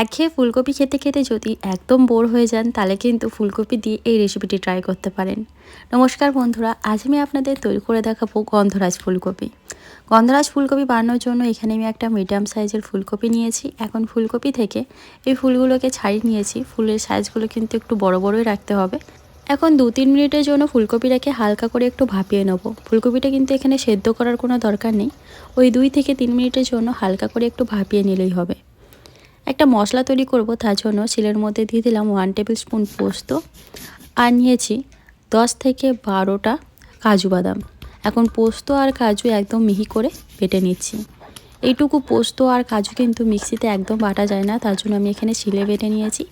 একঘেয়ে ফুলকপি খেতে খেতে যদি একদম বোর হয়ে যান, তাহলে কিন্তু ফুলকপি দিয়ে এই রেসিপিটি ট্রাই করতে পারেন। নমস্কার বন্ধুরা, আজ আমি আপনাদের তৈরি করে দেখাবো গন্ধরাজ ফুলকপি। গন্ধরাজ ফুলকপি বানানোর জন্য এখানে আমি একটা মিডিয়াম সাইজের ফুলকপি নিয়েছি। এখন ফুলকপি থেকে এই ফুলগুলোকে ছাড়িয়ে নিয়েছি। ফুলের সাইজগুলো কিন্তু একটু বড় বড়ই রাখতে হবে। এখন দু তিন মিনিটের জন্য ফুলকপিটাকে হালকা করে একটু ভাপিয়ে নেব। ফুলকপিটা কিন্তু এখানে সেদ্ধ করার কোনো দরকার নেই। ওই দুই থেকে তিন মিনিটের জন্য হালকা করে একটু ভাপিয়ে নিলেই হবে। একটা মশলা তৈরি করব, তার জন্য শিলের মধ্যে দিয়ে দিলাম ওয়ান টেবিল স্পুন পোস্ত আর নিয়েছি দশ থেকে বারোটা কাজু বাদাম। এখন পোস্ত আর কাজু একদম মিহি করে বেটে নিচ্ছি। এইটুকু পোস্ত আর কাজু কিন্তু মিক্সিতে একদম বাটা যায় না, তার জন্য আমি এখানে শিলে বেটে নিয়েছি।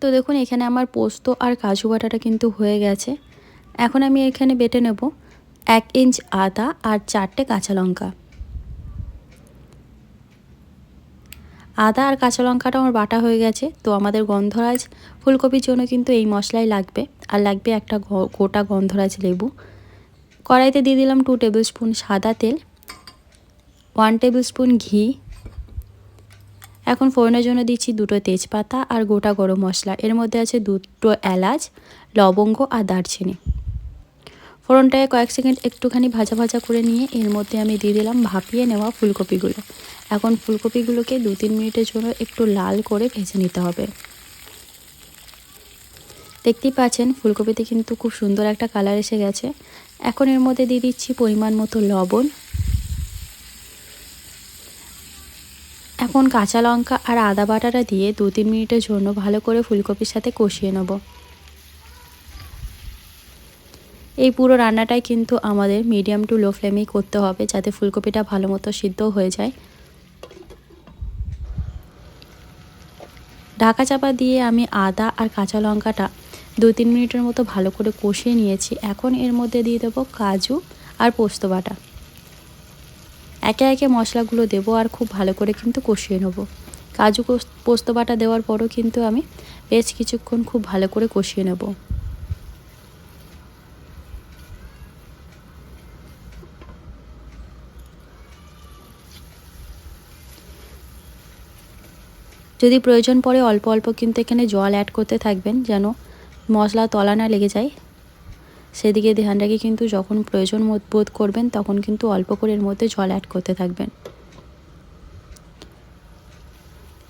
তো দেখুন, এখানে আমার পোস্ত আর কাজু বাটাটা কিন্তু হয়ে গেছে। এখন আমি এখানে বেটে নেব এক ইঞ্চ আদা আর চারটে কাঁচা লঙ্কা। আদা আর কাঁচা লঙ্কাটা আমার বাটা হয়ে গেছে, তো আমাদের গন্ধরাজ ফুলকপির জন্য কিন্তু এই মশলাই লাগবে। আর লাগবে একটা গোটা গন্ধরাজ লেবু। কড়াইতে দিয়ে দিলাম টু টেবিল স্পুন সাদা তেল ওয়ান টেবিল স্পুন ঘি। এখন ফোড়নের জন্য দিচ্ছি দুটো তেজপাতা আর গোটা গরম মশলা। এর মধ্যে আছে দুটো এলাচ, লবঙ্গ আর দারচিনি। ফোড়নটায় কয়েক সেকেন্ড একটুখানি ভাজা ভাজা করে নিয়ে এর মধ্যে আমি দিয়ে দিলাম ভাপিয়ে নেওয়া ফুলকপিগুলো। এখন ফুলকপিগুলোকে দু তিন মিনিটের জন্য একটু লাল করে ভেজে নিতে হবে। দেখতেই পাচ্ছেন, ফুলকপিতে কিন্তু খুব সুন্দর একটা কালার এসে গেছে। এখন এর মধ্যে দিয়ে দিচ্ছি পরিমাণ মতো লবণ। এখন কাঁচা লঙ্কা আর আদা বাটাটা দিয়ে দু তিন মিনিটের জন্য ভালো করে ফুলকপির সাথে কষিয়ে নেব। এই পুরো রান্নাটাই কিন্তু আমাদের মিডিয়াম টু লো ফ্লেমেই করতে হবে যাতে ফুলকপিটা ভালো মতো সিদ্ধ হয়ে যায়। ঢাকা চাপা দিয়ে আমি আদা আর কাঁচা লঙ্কাটা দু তিন মিনিটের মতো ভালো করে কষিয়ে নিয়েছি। এখন এর মধ্যে দিয়ে দেবো কাজু আর পোস্ত বাটা। একে একে মশলাগুলো দেবো আর খুব ভালো করে কিন্তু কষিয়ে নেব। কাজু পোস্ত বাটা দেওয়ার পরও কিন্তু আমি বেশ কিছুক্ষণ খুব ভালো করে কষিয়ে নেব। যদি প্রয়োজন পড়ে অল্প অল্প কিন্তু এখানে জল অ্যাড করতে থাকবেন যেন মশলা তলা না লেগে যায়। সেদিকে ধ্যান রেখে কিন্তু যখন প্রয়োজন বোধ করবেন তখন কিন্তু অল্প করে এর মধ্যে জল অ্যাড করতে থাকবেন।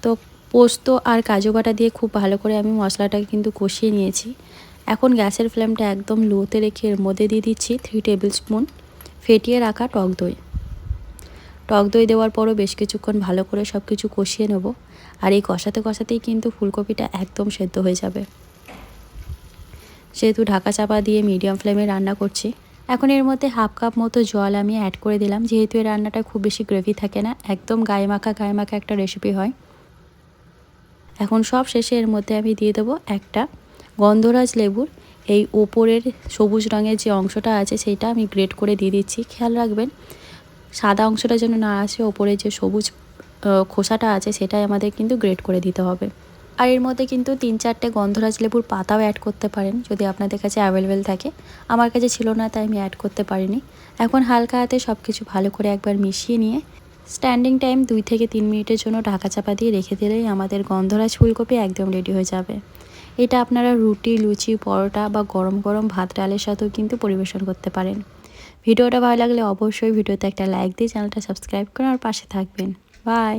তো পোস্ত আর কাজু বাটা দিয়ে খুব ভালো করে আমি মশলাটাকে কিন্তু কষিয়ে নিয়েছি। এখন গ্যাসের ফ্লেমটা একদম লোতে রেখে এর মধ্যে দিয়ে দিচ্ছি থ্রি টেবিল স্পুন ফেটিয়ে রাখা টক দই। টক দই দেওয়ার পরও বেশ কিছুক্ষণ ভালো করে সব কিছু কষিয়ে নেব। আর এই কষাতে কষাতেই কিন্তু ফুলকপিটা একদম সেদ্ধ হয়ে যাবে। যেহেতু ঢাকা চাপা দিয়ে মিডিয়াম ফ্লেমে রান্না করছি, এখন এর মধ্যে হাফ কাপ মতো জল আমি অ্যাড করে দিলাম। যেহেতু এই রান্নাটা খুব বেশি গ্রেভি থাকে না, একদম গায়ে মাখা গায়ে মাখা একটা রেসিপি হয়। এখন সব শেষে এর মধ্যে আমি দিয়ে দেবো একটা গন্ধরাজ লেবুর। এই ওপরের সবুজ রঙের যে অংশটা আছে সেইটা আমি গ্রেট করে দিয়ে দিচ্ছি। খেয়াল রাখবেন সাদা অংশটা যেন না আসে, ওপরে যে সবুজ খোসাটা আছে সেটাই আমাদের কিন্তু গ্রেট করে দিতে হবে। আর এর মধ্যে কিন্তু তিন চারটে গন্ধরাজ লেবুর পাতাও অ্যাড করতে পারেন, যদি আপনাদের কাছে অ্যাভেলেবেল থাকে। আমার কাছে ছিল না, তাই আমি অ্যাড করতে পারিনি। এখন হালকা হাতে সব কিছু ভালো করে একবার মিশিয়ে নিয়ে স্ট্যান্ডিং টাইম দুই থেকে তিন মিনিটের জন্য ঢাকা চাপা দিয়ে রেখে দিলেই আমাদের গন্ধরাজ ফুলকপি একদম রেডি হয়ে যাবে। এটা আপনারা রুটি, লুচি, পরোটা বা গরম গরম ভাত, ডালের সাথেও কিন্তু পরিবেশন করতে পারেন। ভিডিওটা ভালো লাগলে অবশ্যই ভিডিওতে একটা লাইক দিয়ে চ্যানেলটা সাবস্ক্রাইব করে আর পাশে থাকবেন। বাই